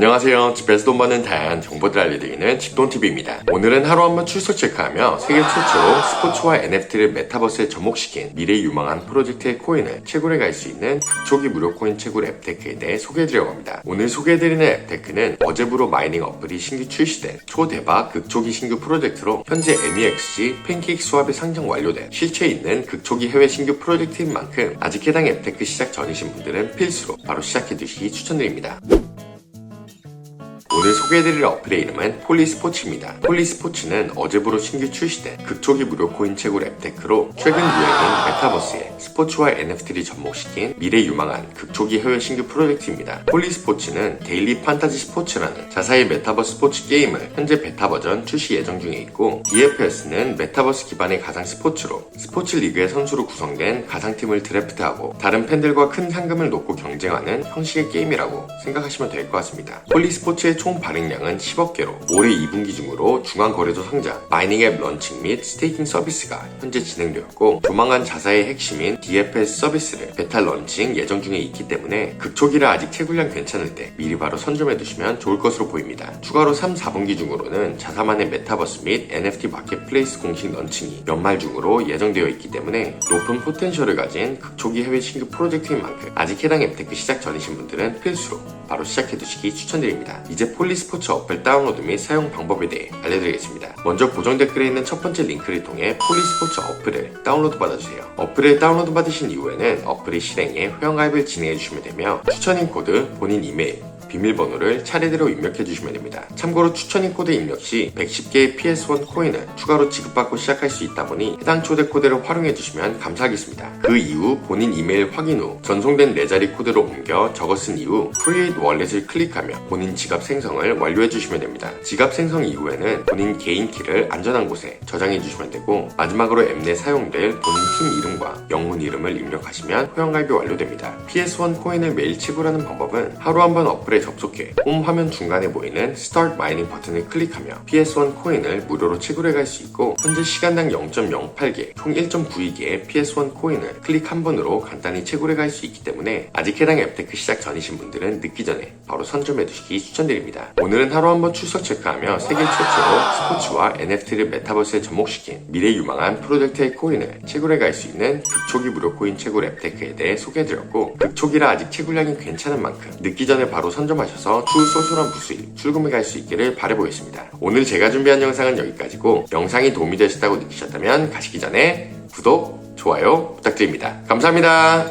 안녕하세요. 집에서 돈 버는 다양한 정보들 알려드리는 집돈TV입니다. 오늘은 하루 한번 출석 체크하며 세계 최초로 스포츠와 NFT를 메타버스에 접목시킨 미래 유망한 프로젝트의 코인을 채굴해 갈 수 있는 극초기 무료 코인 채굴 앱테크에 대해 소개해드려고 합니다. 오늘 소개해드리는 앱테크는 어제부로 마이닝 어플이 신규 출시된 초대박 극초기 신규 프로젝트로 현재 MEXG 팬케이크 수합이 상장 완료된 실체 있는 극초기 해외 신규 프로젝트인 만큼 아직 해당 앱테크 시작 전이신 분들은 필수로 바로 시작해 두시기 추천드립니다. 오늘 소개해드릴 어플의 이름은 폴리스포츠입니다. 폴리스포츠는 어제부로 신규 출시된 극초기 무료 코인 채굴 앱테크로 최근 유행인 메타버스에 스포츠와 NFT를 접목시킨 미래 유망한 극초기 해외 신규 프로젝트입니다. 폴리스포츠는 데일리 판타지 스포츠라는 자사의 메타버스 스포츠 게임을 현재 베타 버전 출시 예정 중에 있고 DFS는 메타버스 기반의 가상 스포츠로 스포츠 리그의 선수로 구성된 가상팀을 드래프트하고 다른 팬들과 큰 상금을 놓고 경쟁하는 형식의 게임이라고 생각하시면 될 것 같습니다. 폴리스포츠의 총 발행량은 10억 개로 올해 2분기 중으로 중앙거래소 상장, 마이닝 앱 런칭 및 스테이킹 서비스가 현재 진행되었고 조만간 자사의 핵심인 DFS 서비스를 베타 런칭 예정 중에 있기 때문에 극초기라 아직 채굴량 괜찮을 때 미리 바로 선점해 두시면 좋을 것으로 보입니다. 추가로 3, 4분기 중으로는 자사만의 메타버스 및 NFT 마켓플레이스 공식 런칭이 연말 중으로 예정되어 있기 때문에 높은 포텐셜을 가진 극초기 해외 신규 프로젝트인 만큼 아직 해당 앱테크 시작 전이신 분들은 필수로 바로 시작해 두시기 추천드립니다. 이제 폴리스포츠 어플 다운로드 및 사용 방법에 대해 알려드리겠습니다. 먼저 고정 댓글에 있는 첫 번째 링크를 통해 폴리스포츠 어플을 다운로드 받아주세요. 어플을 다운로드 받으신 이후에는 어플의 실행에 회원가입을 진행해 주시면 되며 추천인 코드, 본인 이메일, 비밀번호를 차례대로 입력해 주시면 됩니다. 참고로 추천인 코드 입력 시 110개의 PS1 코인을 추가로 지급받고 시작할 수 있다 보니 해당 초대 코드를 활용해 주시면 감사하겠습니다. 그 이후 본인 이메일 확인 후 전송된 4자리 코드로 옮겨 적어 쓴 이후 크리에이트 월렛을 클릭하며 본인 지갑 생성을 완료해 주시면 됩니다. 지갑 생성 이후에는 본인 개인 키를 안전한 곳에 저장해 주시면 되고 마지막으로 앱 내 사용될 본인 팀 이름과 영문 이름을 입력하시면 회원가입이 완료됩니다. PS1 코인을 매일 채굴하는 방법은 하루 한 번 어플에 접속해 홈 화면 중간에 보이는 스타트 마이닝 버튼을 클릭하며 PS1 코인을 무료로 채굴해 갈 수 있고 현재 시간당 0.08개 총 1.92개의 PS1 코인을 클릭 한 번으로 간단히 채굴해 갈 수 있기 때문에 아직 해당 앱테크 시작 전이신 분들은 늦기 전에 바로 선점해 두시기 추천드립니다. 오늘은 하루 한 번 출석 체크하며 세계 최초로 스포츠와 NFT를 메타버스에 접목시킨 미래 유망한 프로젝트의 코인을 채굴해 갈 수 있는 극초기 무료 코인 채굴 앱테크에 대해 소개해드렸고 극초기라 아직 채굴량이 괜찮은 만큼 늦기 전에 바로 선점 하셔서 추후 소소한 부수입 출금해 갈수 있기를 바라보겠습니다. 오늘 제가 준비한 영상은 여기까지고 영상이 도움이 되셨다고 느끼셨다면 가시기 전에 구독, 좋아요 부탁드립니다. 감사합니다.